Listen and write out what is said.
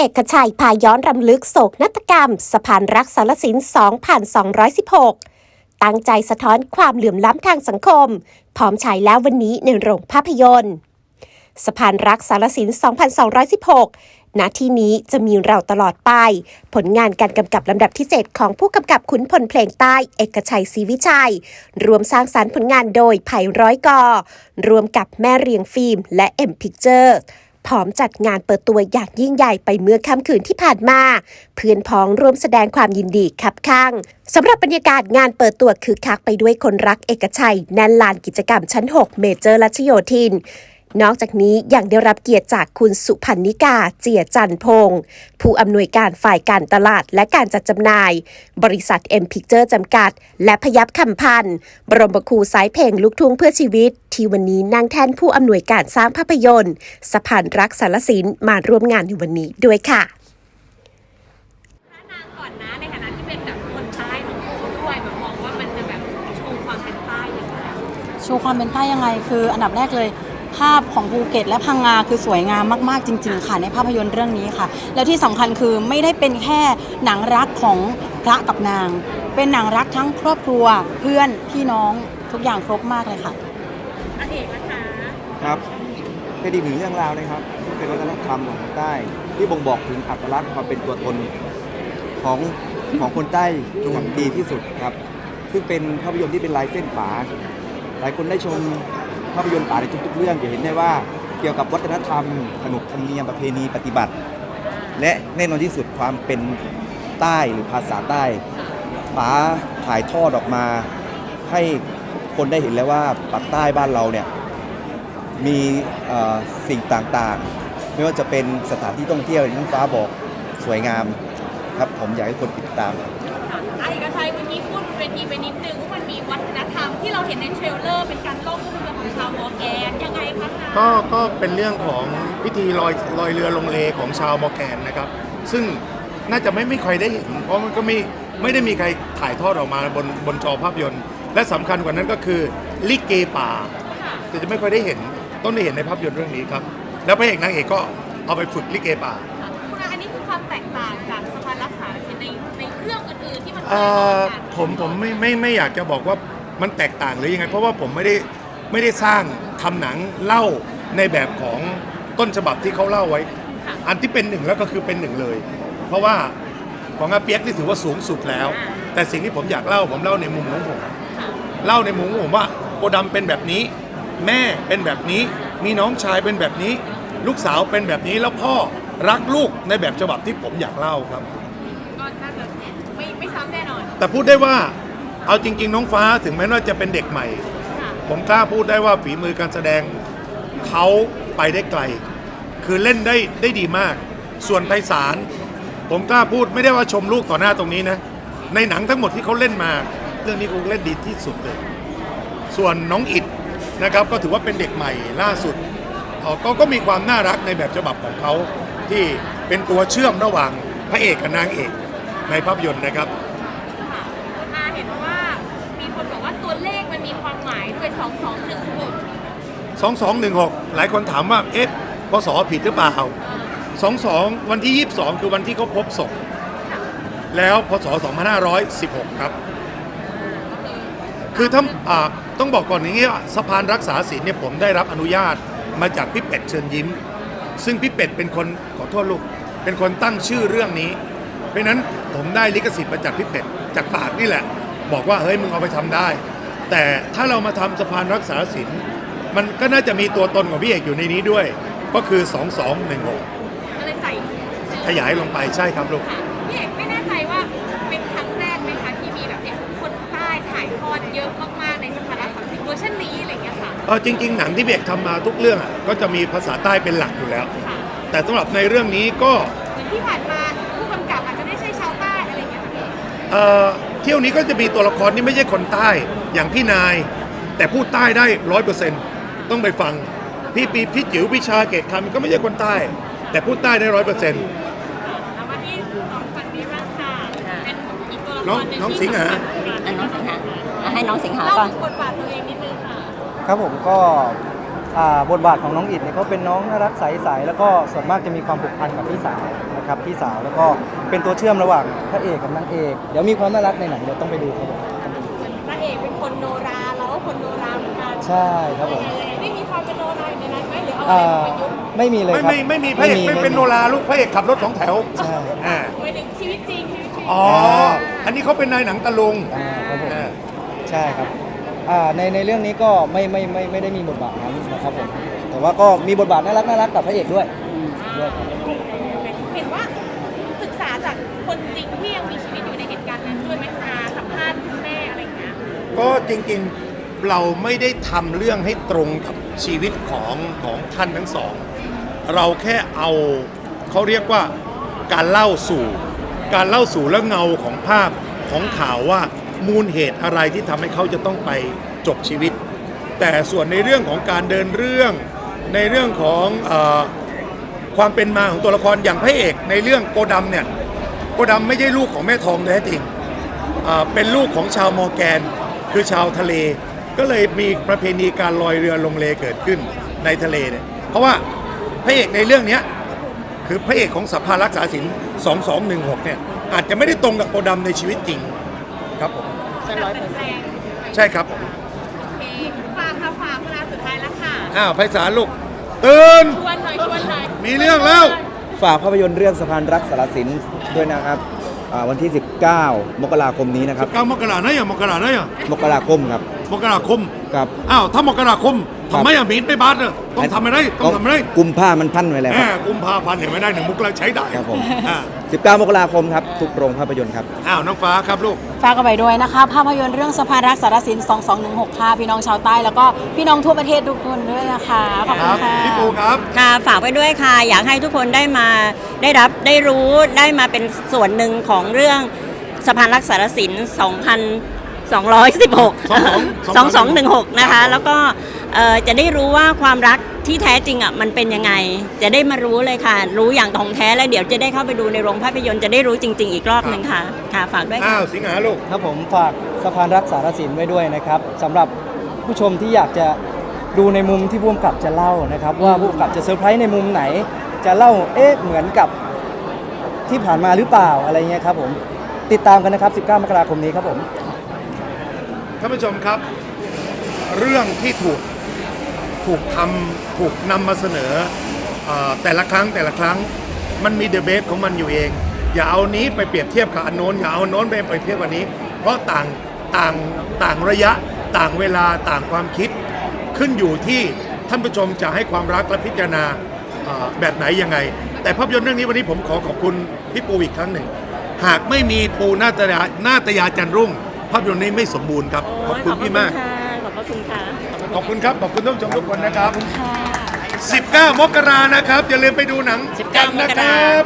เอกชัยพาย้อนรำลึกโศกนาฏกรรมสะพานรักสารสิน 2216 ตั้งใจสะท้อนความเหลื่อมล้ำทางสังคม พร้อมฉายแล้ววันนี้ในโรงภาพยนตร์ สะพานรักสารสิน 2216 ณ ที่นี้จะมีเราตลอดไป ผลงานการกำกับลำดับที่ 7 ของผู้กำกับขุนพลเพลงใต้ เอกชัยศรีวิชัย รวมสร้างสารรค์ผลงานโดยไผ่ร้อยกอรวมกับแม่เรียงฟิล์ม และเอ็มพิกเจอร์ พร้อมจัดงานเปิดตัวอย่างยิ่งใหญ่ไปเมื่อค่ำคืนที่ผ่านมา เพื่อนพ้องร่วมแสดงความยินดีคับข้างสำหรับบรรยากาศงานเปิดตัวคือคักไปด้วยคนรักเอกชัยแน่นลานกิจกรรมชั้น 6 เมเจอร์รัชโยธิน นอกจากนี้ยังได้รับเกียรติจากคุณสุพันนิกาเจียจันทร์พงศ์ผู้อำนวยการฝ่ายการตลาดและการจัดจำหน่าย บริษัท M Picture จำกัด และพยับคำพันธ์บรมครูสายเพลงลูกทุ่งเพื่อชีวิต ที่วันนี้นั่งแท่นผู้อำนวยการสร้างภาพยนตร์สะพานรักสารสินมาร่วมงานในวันนี้ด้วยค่ะนางก่อนนะในฐานะที่เป็นแบบคนใต้ของเขาด้วยแบบมองว่ามันจะแบบโชว์ความเป็นใต้ยังไงโชว์ความเป็นใต้ยังไง คืออันดับแรกเลย ภาพของภูเก็ต และพังงาคือสวยงามมากๆจริง ๆ ค่ะ ในภาพยนตร์เรื่องนี้ค่ะ แล้วที่สำคัญคือไม่ได้เป็นแค่หนังรักของพระกับนาง เป็นหนังรักทั้งครอบครัวเพื่อนพี่น้องทุกอย่างครบมากเลยค่ะพระเอกนะคะครับเป็นอีกหนึ่งเรื่องราวนะครับซึ่งเป็นวัฒนธรรมของคนใต้ ที่บ่งบอกถึงอัตลักษณ์ความเป็นตัวตนของของคนใต้อย่างดีที่สุดครับ ซึ่งเป็นภาพยนตร์ที่เป็นลายเส้นป๋าหลายคนได้ชม ภาพยนตร์ป๋าในทุกๆเรื่องจะเห็นได้ว่าเกี่ยวกับวัฒนธรรม ขนบธรรมเนียมประเพณีปฏิบัติ และแน่นอนที่สุดความเป็นใต้หรือภาษาใต้ป๋าถ่ายทอดออกมาให้คนได้เห็นแล้วว่าปากใต้บ้านเราเนี่ยมีสิ่งต่างๆ ไม่ว่าจะเป็นสถานที่ท่องเที่ยวที่ฟ้าบอกสวยงามครับผมอยากให้คนติดตาม พระเอกชัยวันนี้พูดบนเวทีไปนิดนึงว่ามันมีวัฒนธรรมที่เราเห็นในเทรลเลอร์เป็นการล่องเรือของชาวมอร์แกนยังไงคะก็ก็เป็นเรื่องของพิธีลอยลอยเรือลงเลของชาวมอร์แกนนะครับ ซึ่งน่าจะไม่ไม่ใครได้เห็น เพราะมันก็ไม่ไม่ได้มีใครถ่ายทอดออกมาบนบนจอภาพยนตร์ และสำคัญกว่านั้นก็คือลิเกป่าแต่จะไม่ค่อยได้เห็นต้องได้เห็นในภาพยนตร์เรื่องนี้ครับ แล้วพระเอกนางเอกก็เอาไปฝึกลิเกป่า คุณอาอันนี้คือความแตกต่างจากสะพานรักษาในในเรื่ อื่นที่มันเอ่อผมผมไม่ไม่ไม่อยากจะบอกว่ามันแตกต่างหรือยังไง เพราะว่าผมไม่ได้ไม่ได้สร้างทำหนังเล่าในแบบของต้นฉบับที่เขาเล่าไว้ อันที่เป็นหนึ่งแล้วก็คือเป็นหนึ่งเลย เพราะว่าของอาเปียกนี่ถือว่าสูงสุดแล้ว แต่สิ่งที่ผมอยากเล่าผมเล่าในมุมของผมเล่าในมุมของผมว่าโกดำเป็นแบบนี้ แม่เป็นแบบนี้ มีน้องชายเป็นแบบนี้ ลูกสาวเป็นแบบนี้แล้วพ่อรักลูกในแบบฉบับที่ผมอยากเล่าครับ ก็น่าจะไม่ไม่ซ้ำ แน่นอนแต่พูดได้ว่าเอาจริง ๆ น้องฟ้าถึงแม้ว่าจะเป็นเด็กใหม่ ค่ะผมกล้าพูดได้ว่าฝีมือการแสดงเขาไปได้ไกล คือเล่นได้ได้ดีมาก ส่วนไพศาลผมกล้าพูดไม่ได้ว่าชมลูกต่อหน้าตรงนี้นะ ในหนังทั้งหมดที่เขาเล่นมา เรื่องนี้คงเล่นดีที่สุดเลย ส่วนน้องอิดนะครับก็ถือว่าเป็นเด็กใหม่ล่าสุดเอ่อก็ก็มีความน่ารักในแบบฉบับของเขาที่เป็นตัวเชื่อมระหว่างพระเอกกับนางเอกในภาพยนตร์นะครับ ค่ะคุณอาเห็นว่ามีคนบอกว่าตัวเลขมันมีความหมายด้วยสองสองหนึ่งหก 2216 หลายคนถามว่าเอ๊ะพศผิดหรือเปล่า 22 วันที่ 22 คือวันที่เขาพบศพ แล้วพศ 2516 ครับ คือถ้าต้องบอกก่อนอย่างนี้สะพานรักษาศีลเนี่ยผมได้รับอนุญาตมาจากพี่เป็ดเชิญยิ้ม ซึ่งพี่เป็ดเป็นคนขอโทษลูก เป็นคนตั้งชื่อเรื่องนี้ เพราะฉะนั้นผมได้ลิขสิทธิ์มาจากพี่เป็ดจากปากนี่แหละ บอกว่าเฮ้ยมึงเอาไปทำได้ แต่ถ้าเรามาทำสะพานรักษาศีล มันก็น่าจะมีตัวตนของพี่เอกอยู่ในนี้ด้วย ก็คือ 2216 ก็เลยใส่ชื่อขยายลงไปใช่ครับลูก ค่ะพี่เอกไม่แน่ใจว่าเป็นครั้งแรกไหมคะที่มีแบบเนี่ยคนใต้ถ่ายทอดเยอะมากๆในสภาระสังสิเวอร์ชันนี้อะไรอย่างเงี้ยค่ะ เออจริง ๆ หนังที่พี่เอกทำมาทุกเรื่องอะก็จะมีภาษาใต้เป็นหลักอยู่แล้ว ค่ะแต่สำหรับในเรื่องนี้ก็เหมือนที่ผ่านมาผู้กำกับอาจจะไม่ใช่ชาวใต้อะไรอย่างเงี้ยค่ะพี่เอ่อเที่ยวนี้ก็จะมีตัวละครที่ไม่ใช่คนใต้อย่างพี่นาย แต่พูดใต้ได้ร้อยเปอร์เซ็นต์ ต้องไปฟัง พี่ปีพี่จิ๋วพิชาเกตคำก็ไม่ใช่คนใต้ แต่พูดใต้ได้ร้อยเปอร์เซ็นต์แล้วมาที่สองฝั่งนี้บ้างค่ะเป็นอีกตัวละคน้องรหนึ่งน้องที่สิงหาสำคัญเหมือนกันอันน้องสิงหาอะให้น้องสิงหาเล่าก่อนถึงบทบาทตัวเองนิดนึงค่ะครับผมก็อ่าบทบาทของน้องอิดเนี่ยเขาเป็นน้องน่ารักใสๆแล้วก็ส่วนมากจะมีความผูกพันกับพี่สาวนะครับนะครับพี่สาวแล้วก็เป็นตัวเชื่อมระหว่างพระเอกกับนางเอก เดี๋ยวมีความน่ารักในหนังเดี๋ยวต้องไปดูครับผม ใช่ครับผมไม่มีความเป็นโนราอยู่ในนั้นไหมหรือเอาอ่าอะไรมาประยุกต์ไม่มีเลยไม่ครับไม่ไม่มีพระเอกไม่เป็นโนราลูกพระเอกขับรถสองแถวใช่อ่าไปถึงชีวิตจริงชีวิตจริงอ๋ออันนี้เขาเป็นนายหนังตะลุงอ่าครับผมอ่าใช่ครับอ่าในในเรื่องนี้ก็ไม่ไม่ไม่ไม่ได้มีบทบาทนั้นนะครับผมแต่ว่าก็มีบทบาทน่ารักน่ารักกับพระเอกด้วยด้วยครับ เห็นว่าศึกษาจากคนจริงที่ยังมีชีวิตอยู่ในเหตุการณ์นั้นด้วยไหมคะสัมภาษณ์คุณแม่อะไรอย่างเงี้ยก็จริงๆ เราไม่ได้ทำเรื่องให้ตรงกับชีวิตของของท่านทั้งสอง เราแค่เอาเขาเรียกว่าการเล่าสู่ การเล่าสู่และเงาของภาพของข่าวว่ามูลเหตุอะไรที่ทำให้เขาจะต้องไปจบชีวิต แต่ส่วนในเรื่องของการเดินเรื่องในเรื่องของเออความเป็นมาของตัวละครอย่างพระเอกในเรื่องโกดำเนี่ยโกดำไม่ใช่ลูกของแม่ทองแท้จริง อ่าเป็นลูกของชาวมอร์แกน คือชาวทะเล ก็เลยมีประเพณีการลอยเรือลงเลเกิดขึ้นในทะเลเนี่ยเพราะว่าพระเอกในเรื่องเนี้ยคือพระเอกของสภารักษาศิลป์2216เนี่ยอาจจะไม่ได้ตรงกับโกดำในชีวิตจริงครับผมแต่ร้อยเปอร์เซ็นต์ใช่ครับโอเคฝากค่ะฝากเวลาสุดท้ายแล้วค่ะอ้าวไพศาลลูกตื่นชวนหน่อยชวนหน่อยมีเรื่องแล้ว ฝากภาพยนตร์เรื่องสะพานรักสารสินด้วยนะครับอ่าวันที่ 19 มกราคมนี้นะครับกามกรานะอย่ามกรานะอย่ามกราคมครับ มกราคมครับ อ้าวถ้ามกราคมทำไมอะมีนไม่บาสเนอะต้องทำอะไรต้องทำอะไรกุมผ้ามันพันไว้แล้วแหคมรับกุมภาพันธ์เห็นไม่ได้หนึ่งมุกแล้วใช้ได้ครับผมอ่า19มกราคมครับทุกโรงภาพยนตร์ครับ อ้าวน้องฟ้าครับลูก ฝากกันไปด้วยนะคะ ภาพยนตร์เรื่องสะพานรักสารสิน 2216 ค่ะ พี่น้องชาวใต้ แล้วก็พี่น้องทั่วประเทศทุกคนด้วยนะคะ ขอบคคุรัณบค่ะ พี่ปูครับ ค่ะฝากไว้ด้วยค่ะ อยากให้ทุกคนได้มาได้รับได้รู้ได้มาเป็นส่วนหนึ่งของเรื่องสะพานรักษารสิน 2,216 2216 นะคะ แล้วก็เอ่อจะได้รู้ว่าความรักที่แท้จริงอะมันเป็นยังไง จะได้มารู้เลยค่ะ รู้อย่างของแท้แล้วเดี๋ยวจะได้เข้าไปดูในโรงภาพยนตร์จะได้รู้จริง ๆ อีกรอบหนึ่งค่ะ ค่ะฝากด้วยค่ะอ้าวสิงหาลูกครับผมฝากสะพานรักสารสินไว้ด้วยนะครับสำหรับผู้ชมที่อยากจะดูในมุมที่ผู้กำกับจะเล่านะครับ ว่าผู้กำกับจะเซอร์ไพรส์ในมุมไหน จะเล่าเอ๊ะเหมือนกับที่ผ่านมาหรือเปล่าอะไรเงี้ยครับผมติดตามกันนะครับ 19 มกราคมนี้ครับผม ท่านผู้ชมครับ เรื่องที่ถูกถูกทำถูกนำมาเสนออแต่ละครั้งแต่ละครั้งมันมีเดเบตของมันอยู่เอง อย่าเอานี้ไปเปรียบเทียบกับอันโน้นอย่าเอาโน้นไปเปรียบเทียบกับนี้ เพราะต่างต่างต่างระยะต่างเวลาต่างความคิด ขึ้นอยู่ที่ท่านผู้ชมจะให้ความรักและพิจารณาแบบไหนยังไง แต่ภาพยนตร์เรื่องนี้วันนี้ผมขอขอบคุณพี่ปูอีกครั้งหนึ่ง หากไม่มีปูนาตยานาตยาจันรุ่ง ภาพยนตร์นี้ไม่สมบูรณ์ครับ ขอบคุณพี่มาก ขอบพระคุณค่ะ ขอบคุณครับ ขอบคุณท่านผู้ชมทุกคนนะครับ 19 มกรานะครับ อย่าลืมไปดูหนัง19กันนะคมกรัราบ